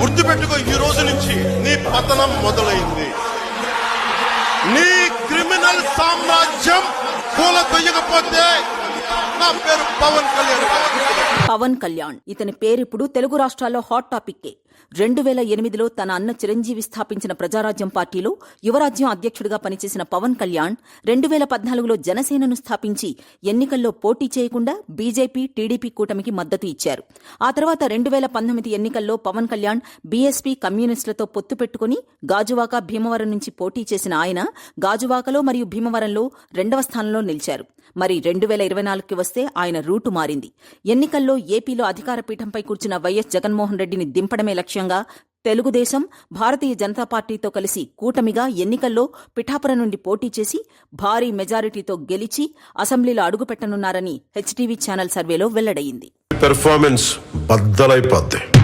గుర్తుపెట్టుకో ఈ రోజు నుంచి నీ పతనం మొదలైంది. నీ క్రిమినల్ సామ్రాజ్యం కూల తొయ్యకపోతే నా పేరు పవన్ కళ్యాణ్ పవన్ కళ్యాణ్. ఇతని పేరిప్పుడు తెలుగు రాష్ట్రాల్లో హాట్ టాపిక్కే. రెండు వేల ఎనిమిదిలో తన అన్న చిరంజీవి స్థాపించిన ప్రజారాజ్యం పార్టీలో యువరాజ్యం అధ్యక్షుడిగా పనిచేసిన పవన్ కళ్యాణ్ రెండు వేల పద్నాలుగులో జనసేనను స్థాపించి ఎన్నికల్లో పోటీ చేయకుండా బీజేపీ టీడీపీ కూటమికి మద్దతు ఇచ్చారు. ఆ తర్వాత రెండు వేల పంతొమ్మిది ఎన్నికల్లో పవన్ కళ్యాణ్ బీఎస్పీ కమ్యూనిస్టులతో పొత్తు పెట్టుకుని గాజువాక భీమవరం నుంచి పోటీ చేసిన ఆయన గాజువాకలో మరియు భీమవరంలో రెండవ స్థానంలో నిలిచారు. మరి రెండు వేల ఇరవై నాలుగుకి వస్తే ఆయన రూటు మారింది. ఎన్నికల్లో ఏపీలో అధికార పీఠంపై కూర్చున్న వైఎస్ జగన్మోహన్ రెడ్డిని దింపడమే లక్ష్యంగా తెలుగుదేశం భారతీయ జనతా పార్టీతో కలిసి కూటమిగా ఎన్నికల్లో పిఠాపురం నుండి పోటీ చేసి భారీ మెజారిటీతో గెలిచి అసెంబ్లీలో అడుగుపెట్టనున్నారని హెచ్టీవీ ఛానల్ సర్వేలో వెల్లడయింది. పెర్ఫార్మెన్స్ బద్దలైపోద్ది.